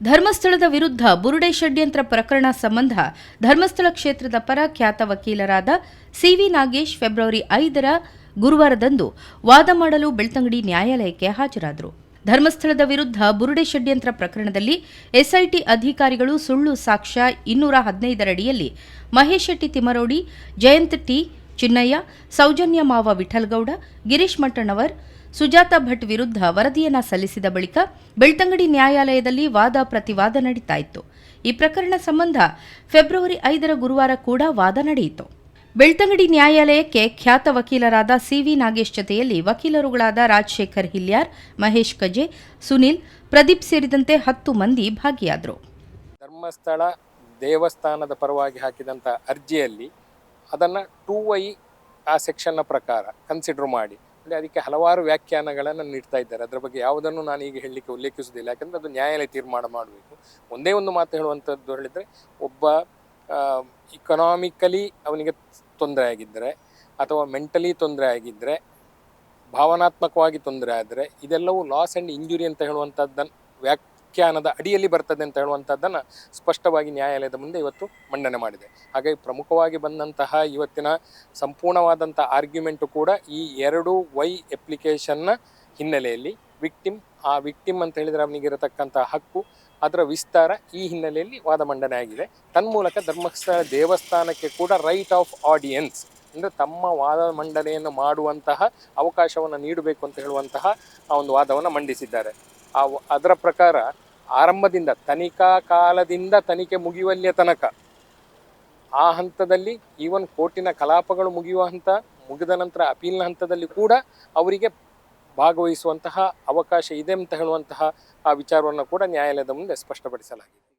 ಧರ್ಮಸ್ಥಳದ ವಿರುದ್ಧ ಬುರುಡೆ ಷಡ್ಯಂತ್ರ ಪ್ರಕರಣ ಸಂಬಂಧ ಧರ್ಮಸ್ಥಳ ಕ್ಷೇತ್ರದ ಪರ ಖ್ಯಾತ ವಕೀಲರಾದ ಸಿವಿ ನಾಗೇಶ್ ಫೆಬ್ರವರಿ ಐದರ ಗುರುವಾರದಂದು ವಾದ ಮಾಡಲು ಬೆಳ್ತಂಗಡಿ ನ್ಯಾಯಾಲಯಕ್ಕೆ ಹಾಜರಾದರು. ಧರ್ಮಸ್ಥಳದ ವಿರುದ್ಧ ಬುರುಡೆ ಷಡ್ಯಂತ್ರ ಪ್ರಕರಣದಲ್ಲಿ ಎಸ್ಐಟಿ ಅಧಿಕಾರಿಗಳು ಸುಳ್ಳು ಸಾಕ್ಷ್ಯ ಇನ್ನೂರ ಹದಿನೈದರಡಿಯಲ್ಲಿ ಮಹೇಶ್ ಶೆಟ್ಟಿ ತಿಮರೋಡಿ ಜಯಂತ್ ಟಿ. ಚಿನ್ನಯ್ಯ, ಸೌಜನ್ಯ ಮಾವ ವಿಠಲ್ಗೌಡ, ಗಿರೀಶ್ ಮಟ್ಟಣ್ಣವರ್ ಸುಜಾತ ಭಟ್ ವಿರುದ್ಧ ವರದಿಯನ್ನ ಸಲ್ಲಿಸಿದ ಬಳಿಕ ಬೆಳ್ತಂಗಡಿ ನ್ಯಾಯಾಲಯದಲ್ಲಿ ವಾದ ಪ್ರತಿವಾದ ನಡೀತಾ ಇತ್ತು ಈ ಪ್ರಕರಣ ಸಂಬಂಧ ಫೆಬ್ರವರಿ ಐದರ ಗುರುವಾರ ಕೂಡ ವಾದ ನಡೆಯಿತು. ಬೆಳ್ತಂಗಡಿ ನ್ಯಾಯಾಲಯಕ್ಕೆ ಖ್ಯಾತ ವಕೀಲರಾದ ಸಿವಿ ನಾಗೇಶ್ ಜತೆಯಲ್ಲಿ ವಕೀಲರುಗಳಾದ ರಾಜಶೇಖರ್ ಹಿಲ್ಯಾರ್, ಮಹೇಶ್ ಕಜೆ, ಸುನಿಲ್, ಪ್ರದೀಪ್ ಸೇರಿದಂತೆ ಹತ್ತು ಮಂದಿ ಭಾಗಿಯಾದರು. ಧರ್ಮಸ್ಥಳ ದೇವಸ್ಥಾನದ ಪರವಾಗಿ ಹಾಕಿದಂಥ ಅರ್ಜಿಯಲ್ಲಿ ಅದನ್ನು ಟೂ ವೈ ಆ ಸೆಕ್ಷನ್ನ ಪ್ರಕಾರ ಕನ್ಸಿಡರ್ ಮಾಡಿ ಅಂದರೆ ಅದಕ್ಕೆ ಹಲವಾರು ವ್ಯಾಖ್ಯಾನಗಳನ್ನು ನೀಡ್ತಾ ಇದ್ದಾರೆ. ಅದರ ಬಗ್ಗೆ ಯಾವುದನ್ನು ನಾನು ಈಗ ಹೇಳಲಿಕ್ಕೆ ಉಲ್ಲೇಖಿಸುವುದಿಲ್ಲ. ಯಾಕಂದರೆ ಅದು ನ್ಯಾಯಾಲಯ ತೀರ್ಮಾನ ಮಾಡಬೇಕು. ಒಂದೇ ಒಂದು ಮಾತು ಹೇಳುವಂಥದ್ದು ಹೇಳಿದರೆ, ಒಬ್ಬ ಇಕನಾಮಿಕಲಿ ಅವನಿಗೆ ತೊಂದರೆ ಆಗಿದ್ದರೆ ಅಥವಾ ಮೆಂಟಲಿ ತೊಂದರೆ ಆಗಿದ್ದರೆ ಭಾವನಾತ್ಮಕವಾಗಿ ತೊಂದರೆ ಆದರೆ, ಇದೆಲ್ಲವೂ ಲಾಸ್ ಆ್ಯಂಡ್ ಇಂಜುರಿ ಅಂತ ಹೇಳುವಂಥದ್ದನ್ನು ವ್ಯಾಖ್ಯಾನದ ಅಡಿಯಲ್ಲಿ ಬರ್ತದೆ ಅಂತ ಹೇಳುವಂಥದ್ದನ್ನು ಸ್ಪಷ್ಟವಾಗಿ ನ್ಯಾಯಾಲಯದ ಮುಂದೆ ಇವತ್ತು ಮಂಡನೆ ಮಾಡಿದೆ. ಹಾಗಾಗಿ ಪ್ರಮುಖವಾಗಿ ಬಂದಂತಹ ಇವತ್ತಿನ ಸಂಪೂರ್ಣವಾದಂಥ ಆರ್ಗ್ಯುಮೆಂಟು ಕೂಡ ಈ ಎರಡು ವೈ ಅಪ್ಲಿಕೇಶನ್ನ ಹಿನ್ನೆಲೆಯಲ್ಲಿ ವಿಕ್ಟಿಮ್, ಆ ವಿಕ್ಟಿಮ್ ಅಂತ ಹೇಳಿದರೆ ಅವನಿಗಿರತಕ್ಕಂಥ ಹಕ್ಕು, ಅದರ ವಿಸ್ತಾರ ಈ ಹಿನ್ನೆಲೆಯಲ್ಲಿ ವಾದ ಮಂಡನೆ ಆಗಿದೆ. ತನ್ಮೂಲಕ ಧರ್ಮಸ್ಥಳ ದೇವಸ್ಥಾನಕ್ಕೆ ಕೂಡ ರೈಟ್ ಆಫ್ ಆಡಿಯನ್ಸ್ ಅಂದರೆ ತಮ್ಮ ವಾದ ಮಂಡನೆಯನ್ನು ಮಾಡುವಂತಹ ಅವಕಾಶವನ್ನು ನೀಡಬೇಕು ಅಂತ ಹೇಳುವಂತಹ ಆ ಒಂದು ವಾದವನ್ನು ಮಂಡಿಸಿದ್ದಾರೆ. ಆ ಅದರ ಪ್ರಕಾರ ಆರಂಭದಿಂದ ತನಿಖಾ ಕಾಲದಿಂದ ತನಿಖೆ ಮುಗಿಯುವಲ್ಲಿಯ ತನಕ ಆ ಹಂತದಲ್ಲಿ ಈವನ್ ಕೋರ್ಟಿನ ಕಲಾಪಗಳು ಮುಗಿಯುವ ಹಂತ, ಮುಗಿದ ನಂತರ ಅಪೀಲ್ನ ಹಂತದಲ್ಲಿ ಕೂಡ ಅವರಿಗೆ ಭಾಗವಹಿಸುವಂತಹ ಅವಕಾಶ ಇದೆ ಅಂತ ಹೇಳುವಂತಹ ಆ ವಿಚಾರವನ್ನು ಕೂಡ ನ್ಯಾಯಾಲಯದ ಮುಂದೆ ಸ್ಪಷ್ಟಪಡಿಸಲಾಗಿದೆ.